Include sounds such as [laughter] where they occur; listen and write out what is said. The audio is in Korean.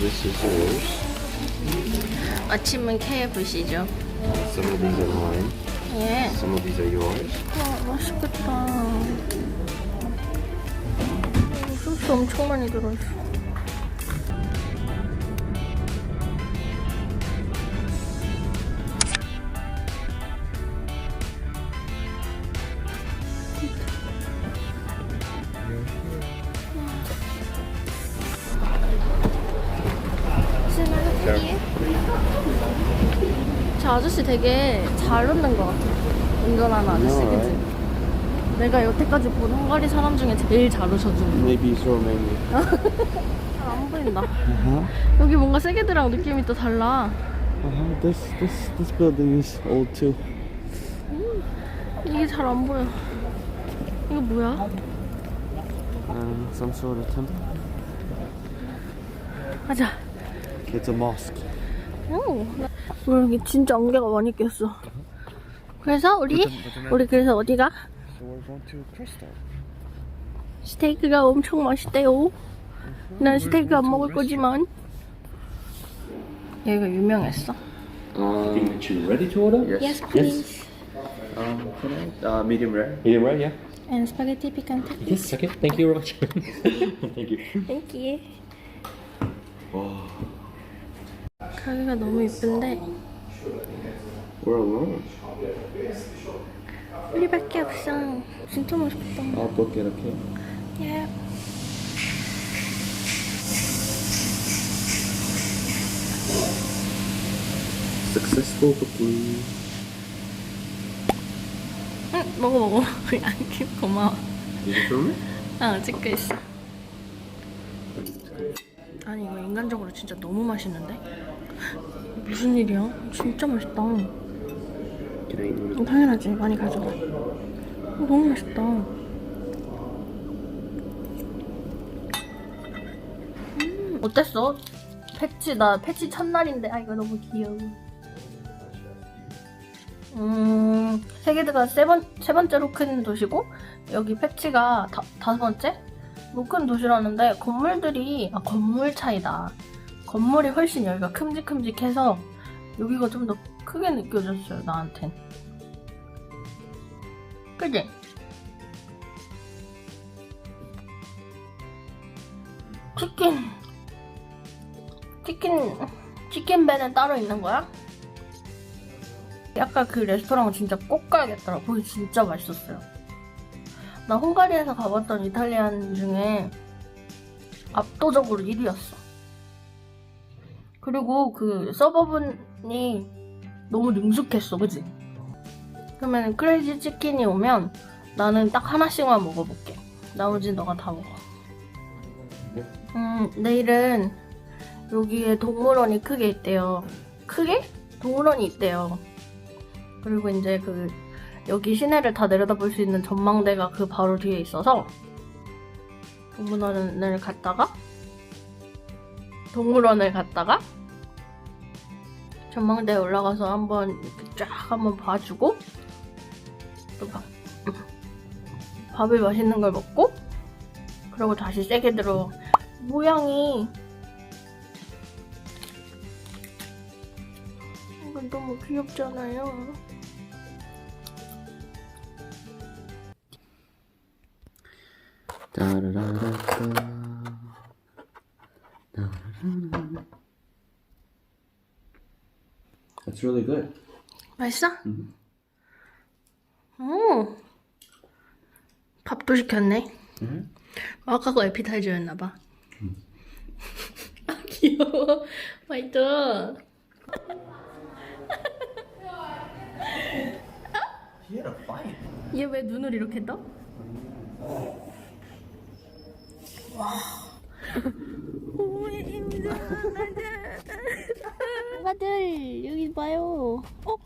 this is yours. 아침은 KFC죠. Some of these are mine. 예. Some of these are yours. 아, 맛있겠다. 오, 소스 엄청 많이 들어있어. 저 아저씨 되게 잘 웃는 것 같아. 운전하는 아저씨, 그치? 내가 여태까지 본 헝가리 사람 중에 제일 잘 웃어주는 Maybe he's Romanian. 잘안 보인다. Uh-huh. 여기 뭔가 세계드랑 느낌이 또 달라. Uh-huh. This this this building is old too. 이게 잘 안 보여. 이거 뭐야? Uh, some sort of temple. 가자. It's a mosque. 오, 나- 와, 여기 진짜 안개가 많이 꼈어. 그래서 우리 우리 그래서 어디가? So we're going to Crystal. 스테이크가 엄청 맛있대요. 난 스테이크 안 먹을 거지만 여기가 유명했어. Um, you ready to order? yes. Yes, please. Um, can I? Uh, medium rare. Medium rare, yeah. And spaghetti picante. Yes, okay. Thank you very much. Thank you. Thank you. 가게가 너무 이쁜데 alone. 우리밖에 없어. 진짜 맛있겠다. Book it. Okay. 예. Successful booking. 응, 먹어 먹어. [laughs] 안 기- 고마워. Film it? 아 찍고 있어. 아니 이거 인간적으로 진짜 너무 맛있는데? 무슨 일이야? 진짜 맛있다. 당연하지. 많이 가져가. 어, 너무 맛있다. 음, 어땠어? 패치 나 패치 첫날인데 아 이거 너무 귀여워. 음 세계드가 세 번 세 번째로 큰 도시고 여기 패치가 다, 다섯 번째? 뭐큰 도시라는데 건물들이 아 건물 차이다. 건물이 훨씬 여기가 큼직큼직해서 여기가 좀 더 크게 느껴졌어요 나한텐. 그지? 치킨 치킨 치킨 배는 따로 있는 거야? 아까 그 레스토랑은 진짜 꼭 가야겠더라. 거기 진짜 맛있었어요. 나 헝가리에서 가봤던 이탈리안 중에 압도적으로 1위였어. 그리고 그 서버분이 너무 능숙했어, 그지? 그러면 크레이지 치킨이 오면 나는 딱 하나씩만 먹어볼게. 나머지 너가 다 먹어. 음, 내일은 여기에 동물원이 크게 있대요. 크게? 동물원이 있대요. 그리고 이제 그 여기 시내를 다 내려다볼 수 있는 전망대가 그 바로 뒤에 있어서 동물원을 갔다가 동물원을 갔다가 전망대에 올라가서 한번 쫙 한번 봐주고 또 밥, [clears throat] 밥을 맛있는 걸 먹고 그리고 다시 세게 들어. 모양이. 이건 너무 귀엽잖아요. That's really good. 맛있어? 오. 밥도 시켰네. 아까 거 에피타이저였나봐. [laughs] 아, 귀여워. 맛있어. He had a fight. 얘왜 눈을 이렇게 떠? 와. [laughs] 오해입니다. 아가들 여기 봐요. 어? 어?